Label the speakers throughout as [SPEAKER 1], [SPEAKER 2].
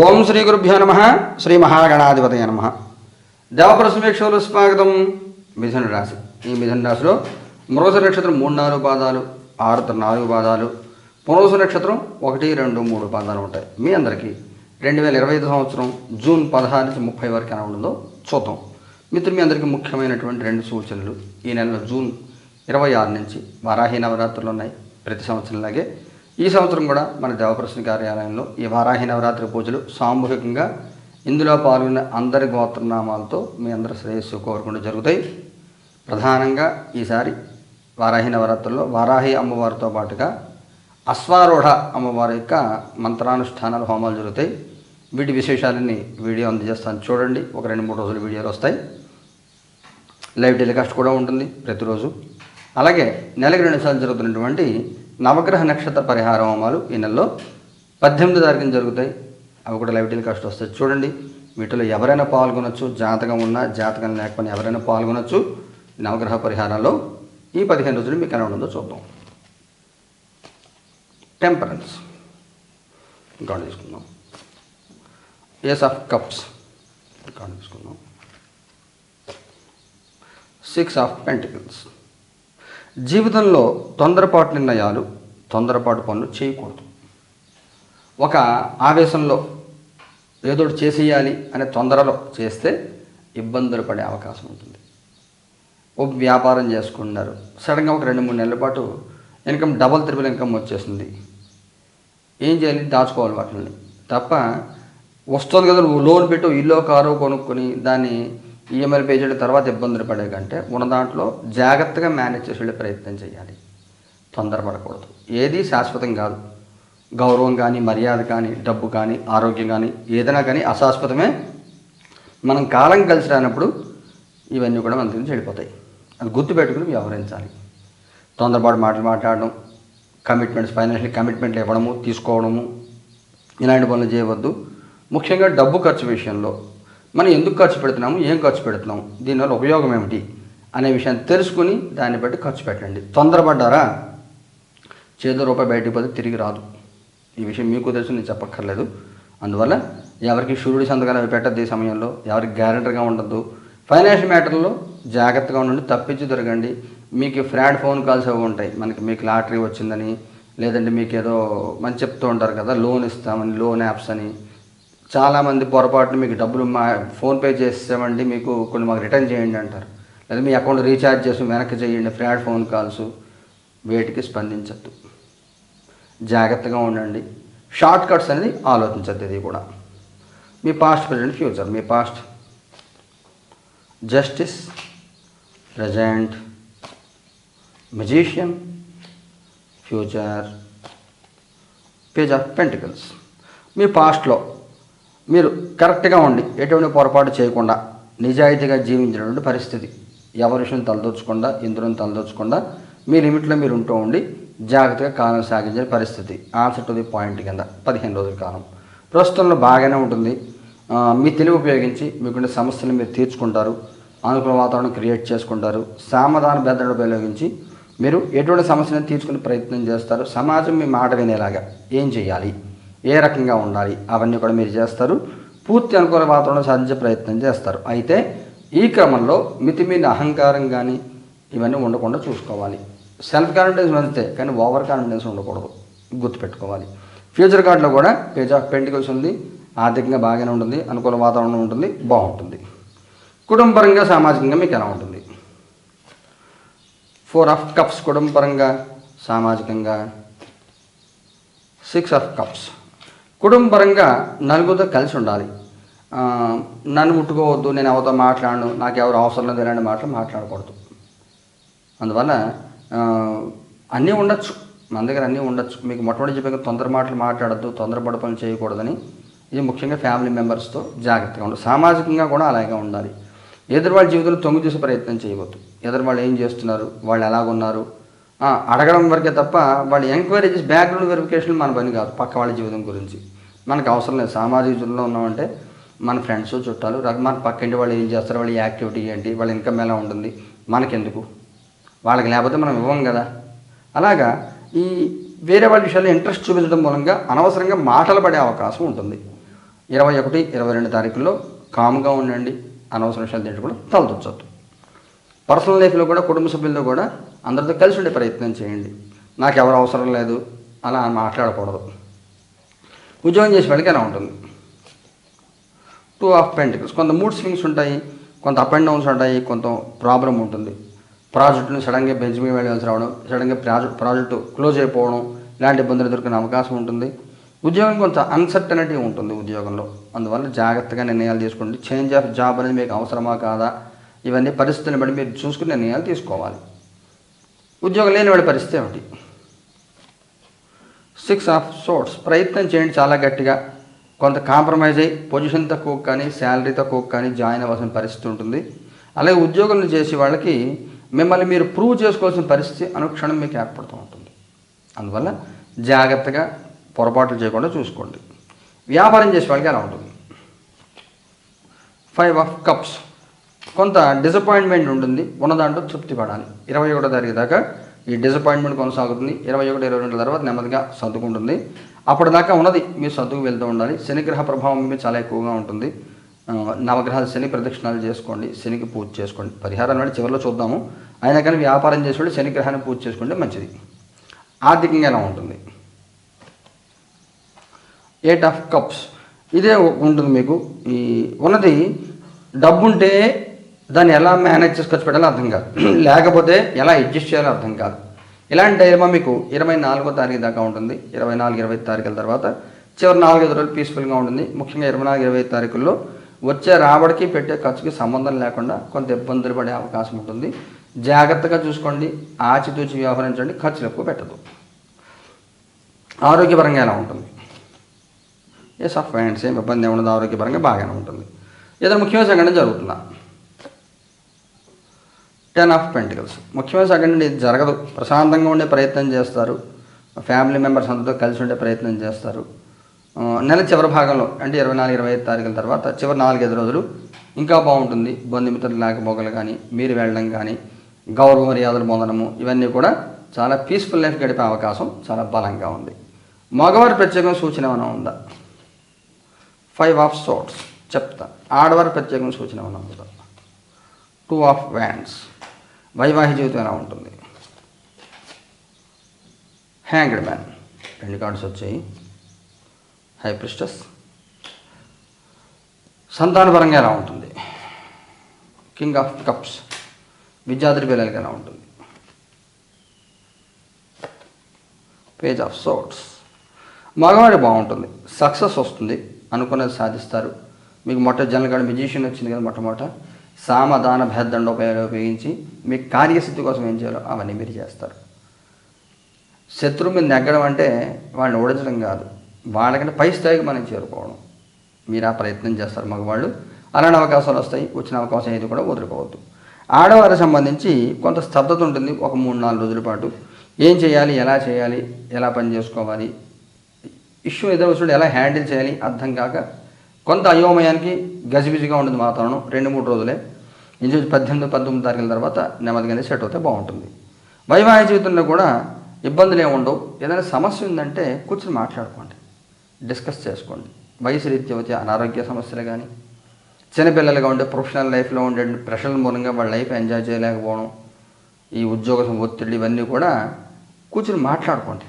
[SPEAKER 1] ఓం శ్రీ గురుభ్యో నమ శ్రీ మహాగణాధిపతయ నమ. దేవప్రసమీక్షలు స్వాగతం మిథున రాశి. ఈ మిథున రాశిలో మృగస నక్షత్రం మూడు నాలుగు పాదాలు ఆరు నాలుగు పాదాలు పునరుస నక్షత్రం ఒకటి రెండు మూడు పాదాలు ఉంటాయి. మీ అందరికీ రెండు వేల ఇరవై ఐదు సంవత్సరం జూన్ పదహారు నుంచి ముప్పై వరకు ఎలా ఉండదో చూద్దాం. మిత్రులు మీ అందరికీ ముఖ్యమైనటువంటి రెండు సూచనలు. ఈ నెలలో జూన్ ఇరవై ఆరు నుంచి వారాహి నవరాత్రులు ఉన్నాయి. ప్రతి సంవత్సరంలాగే ఈ సంవత్సరం కూడా మన దేవప్రశ్న కార్యాలయంలో ఈ వారాహి నవరాత్రి పూజలు సామూహికంగా ఇందులో పాల్గొన్న అందరి గోత్రనామాలతో మీ అందరి శ్రేయస్సు కోరుకుంటూ జరుగుతాయి. ప్రధానంగా ఈసారి వారాహి నవరాత్రుల్లో వారాహి అమ్మవారితో పాటుగా అశ్వారూఢ అమ్మవారి యొక్క మంత్రానుష్ఠానాలు హోమాలు జరుగుతాయి. వీటి విశేషాలన్నీ వీడియో అందజేస్తాను. చూడండి ఒక రెండు మూడు రోజులు వీడియోలు వస్తాయి. లైవ్ టెలికాస్ట్ కూడా ఉంటుంది ప్రతిరోజు. అలాగే నెలకు రెండు సార్లు జరుగుతున్నటువంటి నవగ్రహ నక్షత్ర పరిహార హోమాలు ఈ నెలలో పద్దెనిమిది తారీఖున జరుగుతాయి. అవి కూడా లైవ్ టెలికాస్ట్ వస్తాయి చూడండి. వీటిలో ఎవరైనా పాల్గొనొచ్చు జాతకం ఉన్నా జాతకం లేకపోయినా ఎవరైనా పాల్గొనొచ్చు. నవగ్రహ పరిహారంలో ఈ పదిహేను రోజులు మీకు ఎలా ఉంటుందో చూద్దాం. టెంపరెన్స్ ఇంకా తీసుకుందాం. ఏస్ ఆఫ్ కప్స్ ఇంకా తీసుకుందాం. సిక్స్ ఆఫ్ పెంటికల్స్ జీవితంలో తొందరపాటు నిర్ణయాలు తొందరపాటు పనులు చేయకూడదు. ఒక ఆవేశంలో ఏదో చేసేయాలి అనే తొందరలో చేస్తే ఇబ్బందులు పడే అవకాశం ఉంటుంది. ఓ వ్యాపారం చేసుకున్నారు సడన్గా ఒక రెండు మూడు నెలల పాటు ఇన్కమ్ డబల్ త్రిబుల్ ఇన్కమ్ వచ్చేసింది. ఏం చేయాలి? దాచుకోవాలి వాటిని. తప్ప వస్తుంది కదా నువ్వు లోన్ పెట్టు ఇల్లు కారు కొనుక్కొని దాన్ని ఈఎంఐలు పే చేయడం తర్వాత ఇబ్బందులు పడే కంటే ఉన్న దాంట్లో జాగ్రత్తగా మేనేజ్ చేసే వెళ్ళే ప్రయత్నం చేయాలి. తొందరపడకూడదు. ఏది శాశ్వతం కాదు. గౌరవం కానీ మర్యాద కానీ డబ్బు కానీ ఆరోగ్యం కానీ ఏదైనా కానీ అశాశ్వతమే. మనం కాలం కలిసి రానప్పుడు ఇవన్నీ కూడా మన గురించి వెళ్ళిపోతాయి. అది గుర్తుపెట్టుకుని వ్యవహరించాలి. తొందరపాటు మాటలు మాట్లాడడం కమిట్మెంట్స్ ఫైనాన్షియల్ కమిట్మెంట్లు ఇవ్వడము తీసుకోవడము ఇలాంటి పనులు చేయవద్దు. ముఖ్యంగా డబ్బు ఖర్చు విషయంలో మనం ఎందుకు ఖర్చు పెడుతున్నాము? ఏం ఖర్చు పెడుతున్నాం దీనివల్ల ఉపయోగం ఏమిటి? అనే విషయాన్ని తెలుసుకుని దాన్ని బట్టి ఖర్చు పెట్టండి. తొందరపడ్డారా? చేదు రూపాయి బయటికి పోతే తిరిగి రాదు. ఈ విషయం మీకు తెలుసు నేను చెప్పక్కర్లేదు. అందువల్ల ఎవరికి షూరుడి సంతకాలు అవి పెట్టద్దు ఈ సమయంలో. ఎవరికి గ్యారెంటర్గా ఉండద్దు. ఫైనాన్షియల్ మ్యాటర్లో జాగ్రత్తగా ఉండండి తప్పించి దొరకండి మీకు ఫ్రాడ్ ఫోన్ కాల్స్ అవి ఉంటాయి. మనకి మీకు లాటరీ వచ్చిందని లేదంటే మీకు ఏదో మంచి చెప్తూ ఉంటారు కదా లోన్ ఇస్తామని లోన్ యాప్స్ అని. చాలామంది పొరపాటున మీకు డబ్బులు మా ఫోన్పే చేసామండి మీకు కొన్ని మాకు రిటర్న్ చేయండి అంటారు. లేదా మీ అకౌంట్ రీఛార్జ్ చేసి వెనక్కి చేయండి ఫ్రాడ్ ఫోన్ కాల్స్ వేటికి స్పందించద్దు. జాగ్రత్తగా ఉండండి. షార్ట్ కట్స్ అనేది ఆలోచించద్దు ఇది కూడా. మీ past present future. Me past. Justice present magician future. Page of pentacles. మీ పాస్ట్లో మీరు కరెక్ట్గా ఉండి ఎటువంటి పొరపాటు చేయకుండా నిజాయితీగా జీవించినటువంటి పరిస్థితి. ఎవరి విషయం తలదోచకుండా ఇంద్రుని తలదోచకుండా మీ లిమిట్లో మీరు ఉంటూ ఉండి జాగ్రత్తగా కాలం సాగించే పరిస్థితి. ఆన్సర్ టు ది పాయింట్ కింద పదిహేను రోజుల కాలం. ప్రస్తుతంలో బాగానే ఉంటుంది. మీ తెలివి ఉపయోగించి మీకుండే సమస్యలు మీరు తీర్చుకుంటారు. అనుకూల వాతావరణం క్రియేట్ చేసుకుంటారు. సామధాన బెద్దడు ఉపయోగించి మీరు ఎటువంటి సమస్యను తీర్చుకునే ప్రయత్నం చేస్తారు. సమాజం మీ మాట వినేలాగా ఏం చేయాలి? ఏ రకంగా ఉండాలి అవన్నీ కూడా మీరు చేస్తారు. పూర్తి అనుకూల వాతావరణం సాధించే ప్రయత్నం చేస్తారు. అయితే ఈ క్రమంలో మితిమీరిన అహంకారం కానీ ఇవన్నీ ఉండకుండా చూసుకోవాలి. సెల్ఫ్ కాన్ఫిడెన్స్ పెంచితే కానీ ఓవర్ కాన్ఫిడెన్స్ ఉండకూడదు. గుర్తుపెట్టుకోవాలి. ఫ్యూచర్ కార్డులో కూడా పేజ్ ఆఫ్ పెంటికల్స్ ఉంది ఆర్థికంగా బాగానే ఉంటుంది అనుకూల వాతావరణం ఉంటుంది బాగుంటుంది. కుటుంబపరంగా సామాజికంగా మీకు ఎలా ఉంటుంది? ఫోర్ ఆఫ్ కప్స్ కుటుంబపరంగా సామాజికంగా. సిక్స్ ఆఫ్ కప్స్ కుటుంబపరంగా నలుగురితో కలిసి ఉండాలి. నన్ను ముట్టుకోవద్దు నేను ఎవరితో మాట్లాడను నాకు ఎవరు అవసరం లేదు ఇలాంటి మాటలు మాట్లాడకూడదు. అందువల్ల అన్నీ ఉండొచ్చు. మన దగ్గర అన్నీ ఉండొచ్చు. మీకు మొట్టమొదటి చెప్పాక తొందర మాటలు మాట్లాడద్దు తొందరపడి పనులు చేయకూడదని. ఇది ముఖ్యంగా ఫ్యామిలీ మెంబర్స్తో జాగ్రత్తగా ఉండాలి. సామాజికంగా కూడా అలాగే ఉండాలి. ఎదురు వాళ్ళ జీవితంలో తొంగి చూసే ప్రయత్నం చేయవద్దు. ఎదురు వాళ్ళు ఏం చేస్తున్నారు వాళ్ళు ఎలాగున్నారు? అడగడం వరకే తప్ప వాళ్ళు ఎంక్వైరీ చేసి బ్యాక్గ్రౌండ్ వెరిఫికేషన్ మన పని కాదు పక్క వాళ్ళ జీవితం గురించి. మనకు అవసరం లేదు. సామాజిక జీవితంలో ఉన్నామంటే మన ఫ్రెండ్స్ చుట్టాలు మన పక్కింటి వాళ్ళు ఏం చేస్తారు? వాళ్ళ యాక్టివిటీ ఏంటి? వాళ్ళ ఇన్కమ్ ఎలా ఉంటుంది? మనకెందుకు? వాళ్ళకి లేకపోతే మనం ఇవ్వం కదా? అలాగా ఈ వేరే వాళ్ళ విషయాల్లో ఇంట్రెస్ట్ చూపించడం మూలంగా అనవసరంగా మాటలు పడే అవకాశం ఉంటుంది. ఇరవై ఒకటి ఇరవై రెండు తారీఖుల్లో కామ్గా ఉండండి. అనవసర విషయాలు తింటే కూడా పర్సనల్ లైఫ్లో కూడా కుటుంబ సభ్యులతో కూడా అందరితో కలిసి ఉండే ప్రయత్నం చేయండి. నాకు ఎవరు అవసరం లేదు. అలా మాట్లాడకూడదు. ఉద్యోగం చేసే వాళ్ళకి ఎలా ఉంటుంది? టూ ఆఫ్ పెంటికల్స్ కొంత మూడ్ స్వింగ్స్ ఉంటాయి కొంత అప్ అండ్ డౌన్స్ ఉంటాయి కొంత ప్రాబ్లం ఉంటుంది. ప్రాజెక్టును సడన్గా బెంచ్ మీద వెళ్ళాల్సి రావడం సడన్గా ప్రాజెక్ట్ ప్రాజెక్టు క్లోజ్ అయిపోవడం ఇలాంటి ఇబ్బందులు దొరికిన అవకాశం ఉంటుంది. ఉద్యోగం కొంత అన్సర్టనిటీ ఉంటుంది ఉద్యోగంలో. అందువల్ల జాగ్రత్తగా నిర్ణయాలు తీసుకోండి. చేంజ్ ఆఫ్ జాబ్ అనేది మీకు అవసరమా కాదా? ఇవన్నీ పరిస్థితులను బట్టి మీరు చూసుకుని నిర్ణయాలు తీసుకోవాలి. ఉద్యోగం లేని వాడి పరిస్థితి ఏమిటి? సిక్స్ ఆఫ్ సోర్ట్స్ ప్రయత్నం చేయండి చాలా గట్టిగా. కొంత కాంప్రమైజ్ అయ్యి పొజిషన్ తక్కువ కానీ శాలరీ తక్కువ కానీ జాయిన్ అవ్వాల్సిన పరిస్థితి ఉంటుంది. అలాగే ఉద్యోగులను చేసే వాళ్ళకి మిమ్మల్ని మీరు ప్రూవ్ చేసుకోవాల్సిన పరిస్థితి అనుక్షణం మీకు ఏర్పడుతూ ఉంటుంది. అందువల్ల జాగ్రత్తగా పొరపాట్లు చేయకుండా చూసుకోండి. వ్యాపారం చేసే వాళ్ళకి అలా ఉంటుంది? ఫైవ్ ఆఫ్ కప్స్ కొంత డిసప్పాయింట్మెంట్ ఉంటుంది. ఉన్న దాంట్లో తృప్తి పడాలి. ఇరవై ఒకటో తారీఖు దాకా ఈ డిసప్పాయింట్మెంట్ కొనసాగుతుంది. ఇరవై ఒకటి ఇరవై రెండు తర్వాత నెమ్మదిగా సర్దుకుంటుంది. అప్పటిదాకా ఉన్నది మీరు సర్దుకు వెళ్తూ ఉండాలి. శనిగ్రహ ప్రభావం మీద చాలా ఎక్కువగా ఉంటుంది. నవగ్రహాలు శని ప్రదక్షిణాలు చేసుకోండి. శనికి పూజ చేసుకోండి. పరిహారం అంటే చివరిలో చూద్దాము. అయినా కానీ వ్యాపారం చేసేవాళ్ళు శనిగ్రహాన్ని పూజ చేసుకుంటే మంచిది. ఆర్థికంగా ఎలా ఉంటుంది? ఎయిట్ ఆఫ్ కప్స్ ఇదే ఉంటుంది మీకు. ఈ ఉన్నది డబ్బు ఉంటే దాన్ని ఎలా మేనేజ్ చేసుకొచ్చి ఖర్చు పెట్టాలో అర్థం కాదు. లేకపోతే ఎలా అడ్జస్ట్ చేయాలో అర్థం కాదు. ఇలాంటి టైమా మీకు ఇరవై నాలుగో తారీఖు దాకా ఉంటుంది. ఇరవై నాలుగు ఇరవై తారీఖుల తర్వాత చివరి నాలుగైదు రోజులు పీస్ఫుల్గా ఉంటుంది. ముఖ్యంగా ఇరవై నాలుగు ఇరవై తారీఖుల్లో వచ్చే రాబడికి పెట్టే ఖర్చుకి సంబంధం లేకుండా కొంత ఇబ్బందులు పడే అవకాశం ఉంటుంది. జాగ్రత్తగా చూసుకోండి. ఆచితూచి వ్యవహరించండి. ఖర్చులు ఎక్కువ పెట్టదు. ఆరోగ్యపరంగా ఎలా ఉంటుంది? ఎస్ ఆఫ్ హ్యాండ్స్ ఏం ఇబ్బంది ఏమి ఉండదు ఆరోగ్యపరంగా బాగానే ఉంటుంది. ఏదైనా ముఖ్యమైన సంఘటన జరుగుతుందా? Ten of pentacles. ముఖ్యమైన సెకండ్ ఇది జరగదు. ప్రశాంతంగా ఉండే ప్రయత్నం చేస్తారు. ఫ్యామిలీ మెంబర్స్ అందరితో కలిసి ఉండే ప్రయత్నం చేస్తారు. నెల చివరి భాగంలో అంటే ఇరవై నాలుగు ఇరవై ఐదు తారీఖుల తర్వాత చివరి నాలుగైదు రోజులు ఇంకా బాగుంటుంది. బంధుమిత్రులు లేకపోగలు కానీ మీరు వెళ్ళడం కానీ గౌరవ మర్యాదలు పొందడము ఇవన్నీ కూడా చాలా పీస్ఫుల్ లైఫ్ గడిపే అవకాశం చాలా బలంగా ఉంది. మగవారి ప్రత్యేకం సూచన ఏమైనా ఉందా? ఫైవ్ ఆఫ్ సోట్స్ చెప్తా. ఆడవారి ప్రత్యేకం సూచన ఏమైనా ఉందా? టూ ఆఫ్ వ్యాండ్స్ వైవాహిక జీవితం ఎలా ఉంటుంది? హ్యాంగ్డ్ మ్యాన్ రెండు కార్డ్స్ వచ్చాయి. హై ప్రిస్టస్ సంతానపరంగా ఎలా ఉంటుంది? కింగ్ ఆఫ్ కప్స్ విద్యార్థి పిల్లలకి ఎలా ఉంటుంది? పేజ్ ఆఫ్ సోట్స్ మగవాడి బాగుంటుంది. సక్సెస్ వస్తుంది. అనుకున్నది సాధిస్తారు. మీకు మొట్ట జనగాడు మ్యూజిషియన్ వచ్చింది కదా మొట్టమొదట. సామధాన భేదండ ఉపయోగించి మీ కార్యసిద్ధి కోసం ఏం చేయాలో అవన్నీ మీరు చేస్తారు. శత్రువు మీద నెగ్గడం అంటే వాళ్ళని ఓడించడం కాదు. వాళ్ళకంటే పై స్థాయికి మనం చేరుకోవడం. మీరు ఆ ప్రయత్నం చేస్తారు మగవాళ్ళు. అలాంటి అవకాశాలు వస్తాయి. వచ్చిన అవకాశం ఏది కూడా వదులుకోవద్దు. ఆడవారికి సంబంధించి కొంత స్తబ్దత ఉంటుంది. ఒక మూడు నాలుగు రోజుల పాటు. ఏం చేయాలి? ఎలా చేయాలి? ఎలా పని చేసుకోవాలి? ఇష్యూ ఎదురు వచ్చినప్పుడు ఎలా హ్యాండిల్ చేయాలి? అర్థం కాక కొంత అయోమయానికి గజిబిజిగా ఉంటుంది వాతావరణం రెండు మూడు రోజులే. ఇంచుమించు పద్దెనిమిది పంతొమ్మిది తారీఖుల తర్వాత నెమ్మదిగానే సెట్ అవుతే బాగుంటుంది. వైవాహిక జీవితంలో కూడా ఇబ్బందులు ఏముండవు ఉండవు. ఏదైనా సమస్య ఉందంటే కూర్చొని మాట్లాడుకోండి. డిస్కస్ చేసుకోండి. వయసు రీత్యా వచ్చే అనారోగ్య సమస్యలు కానీ చిన్నపిల్లలుగా ఉండే ప్రొఫెషనల్ లైఫ్లో ఉండే ప్రెషర్ మూలంగా వాళ్ళ లైఫ్ ఎంజాయ్ చేయలేకపోవడం ఈ ఉద్యోగ ఒత్తిడి ఇవన్నీ కూడా కూర్చొని మాట్లాడుకోండి.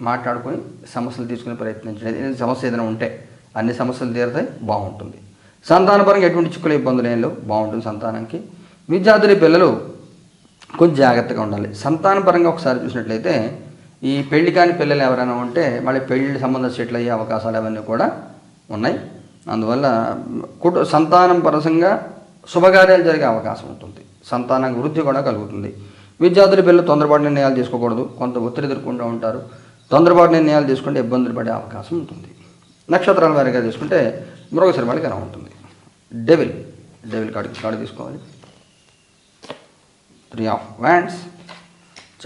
[SPEAKER 1] మాట్లాడుకొని సమస్యలు తీసుకునే ప్రయత్నించండి. సమస్య ఏదైనా ఉంటే అన్ని సమస్యలు తీరుతాయి బాగుంటుంది. సంతానపరంగా ఎటువంటి చిక్కుల ఇబ్బందులు ఏం లేవు బాగుంటుంది సంతానానికి. విద్యార్థుల పిల్లలు కొంచెం జాగ్రత్తగా ఉండాలి. సంతానపరంగా ఒకసారి చూసినట్లయితే ఈ పెళ్ళి కాని పిల్లలు ఎవరైనా ఉంటే మళ్ళీ పెళ్ళి సంబంధం సెటిల్ అయ్యే అవకాశాలు అవన్నీ కూడా ఉన్నాయి. అందువల్ల కుటు సంతానం పరసంగా శుభకార్యాలు జరిగే అవకాశం ఉంటుంది. సంతానం వృద్ధి కూడా కలుగుతుంది. విద్యార్థుల పిల్లలు తొందరపాటు నిర్ణయాలు తీసుకోకూడదు. కొంత ఒత్తిడి ఎదుర్కొంటూ ఉంటారు. తొందరపాటు నిర్ణయాలు తీసుకుంటే ఇబ్బందులు పడే అవకాశం ఉంటుంది. నక్షత్రాల వారిగా తీసుకుంటే మృగశిర ఎలా ఉంటుంది. డెవిల్ డెవిల్ కార్డు కార్డు తీసుకోవాలి. త్రీ ఆఫ్ వ్యాండ్స్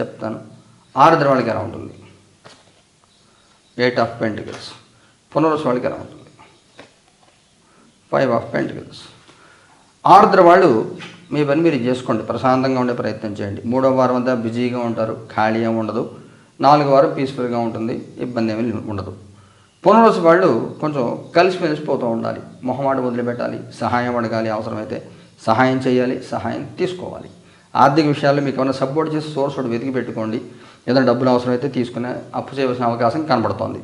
[SPEAKER 1] చెప్తాను. ఆరుద్ర వాళ్ళకి ఎలా ఉంటుంది. ఎయిట్ ఆఫ్ పెంటికల్స్ పునరుస్ వాళ్ళకి ఎలా ఉంటుంది. ఫైవ్ ఆఫ్ పెంటికల్స్ ఆరుద్ర వాళ్ళు మీ పని మీరు చేసుకోండి. ప్రశాంతంగా ఉండే ప్రయత్నం చేయండి. మూడో వారం అంతా బిజీగా ఉంటారు. ఖాళీ ఏమి ఉండదు. నాలుగో వారం పీస్ఫుల్గా ఉంటుంది. ఇబ్బంది ఏమీ ఉండదు. పునర్వసు వాళ్ళు కొంచెం కలిసి మెలిసిపోతూ ఉండాలి. మొహమాట వదిలిపెట్టాలి. సహాయం అడగాలి అవసరమైతే. సహాయం చేయాలి. సహాయం తీసుకోవాలి. ఆర్థిక విషయాల్లో మీకు ఏమైనా సపోర్ట్ చేసి సోర్స్ ఒకటి వెతికి పెట్టుకోండి. ఏదైనా డబ్బులు అవసరమైతే తీసుకునే అప్పు చేయవలసిన అవకాశం కనబడుతోంది.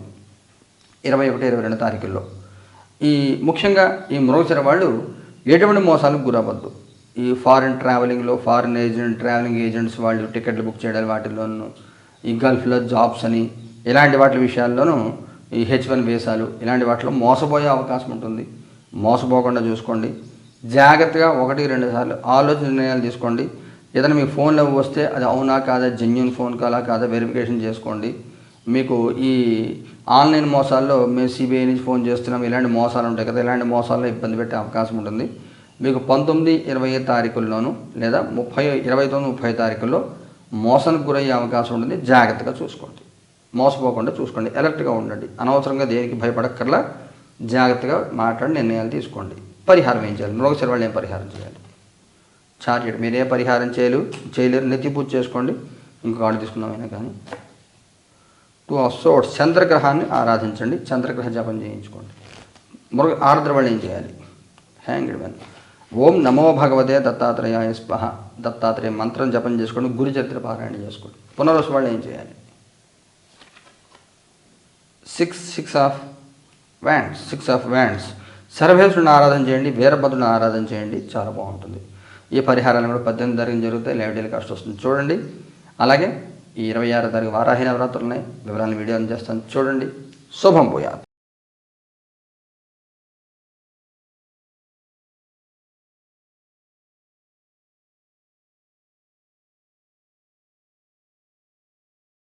[SPEAKER 1] ఇరవై ఒకటి ఇరవై రెండు తారీఖుల్లో. ఈ ముఖ్యంగా ఈ మృగచర వాళ్ళు ఎటువంటి మోసాలకు గురవద్దు ఈ ఫారిన్ ట్రావెలింగ్లో ఫారిన్ ఏజెంట్ ట్రావెలింగ్ ఏజెంట్స్ వాళ్ళు టికెట్లు బుక్ చేయడం వాటిల్లోనూ ఈ గల్ఫ్లో జాబ్స్ అని ఇలాంటి వాటి విషయాల్లోనూ ఈ హెచ్ వన్ వేసాలు ఇలాంటి వాటిలో మోసపోయే అవకాశం ఉంటుంది. మోసపోకుండా చూసుకోండి. జాగ్రత్తగా ఒకటి రెండు సార్లు ఆలోచన నిర్ణయాలు తీసుకోండి. ఏదైనా మీ ఫోన్లో వస్తే అది అవునా కాదా జెన్యున్ ఫోన్ కాలా కాదా వెరిఫికేషన్ చేసుకోండి. మీకు ఈ ఆన్లైన్ మోసాల్లో మేము సిబిఐ నుంచి ఫోన్ చేస్తున్నాం ఇలాంటి మోసాలు ఉంటాయి కదా ఇలాంటి మోసాల్లో ఇబ్బంది పెట్టే అవకాశం ఉంటుంది. మీకు పంతొమ్మిది ఇరవై తారీఖుల్లోనూ లేదా ముప్పై ఇరవై తొమ్మిది ముప్పై తారీఖుల్లో మోసానికి గురయ్యే అవకాశం ఉంటుంది. జాగ్రత్తగా చూసుకోండి. మోసపోకుండా చూసుకోండి. అలర్ట్గా ఉండండి. అనవసరంగా దేనికి భయపడక్కర్లా. జాగ్రత్తగా మాట్లాడి నిర్ణయాలు తీసుకోండి. పరిహారం ఏం చేయాలి? మృగశిర వాళ్ళు ఏం పరిహారం చేయాలి? చార్జెడ్ మీరు ఏ పరిహారం చేయలేరు చేయలేరు. నెత్తి పూజ చేసుకోండి. ఇంకొక ఆర్డర్ తీసుకుందామైనా కానీ. టూ ఆఫ్ సోర్స్ చంద్రగ్రహాన్ని ఆరాధించండి. చంద్రగ్రహ జపం చేయించుకోండి. మృగ ఆర్ద్ర వాళ్ళు ఏం చేయాలి? హ్యాంగిడ్ మెన్ ఓం నమో భగవతే దత్తాత్రేయాయ స్పహ. దత్తాత్రేయ మంత్రం జపం చేసుకోండి. గురుచరిత్ర పారాయణ చేసుకోండి. పునరుసు వాళ్ళు ఏం చేయాలి? Six six of wands six of wands సర్వేశ్వరుని ఆరాధన చేయండి వీరభద్రుని ఆరాధన చేయండి చాలా బాగుంటుంది. ఈ పరిహారాలు కూడా పద్దెనిమిది తారీఖు జరుగుతాయి లైవ్ డైలీ కాస్ట్ వస్తుంది. చూడండి. అలాగే ఈ ఇరవై ఆరో తారీఖు వారాహి నవరాత్రులు ఉన్నాయి. వివరాలను వీడియో చేస్తాను చూడండి. శుభం పోయాలి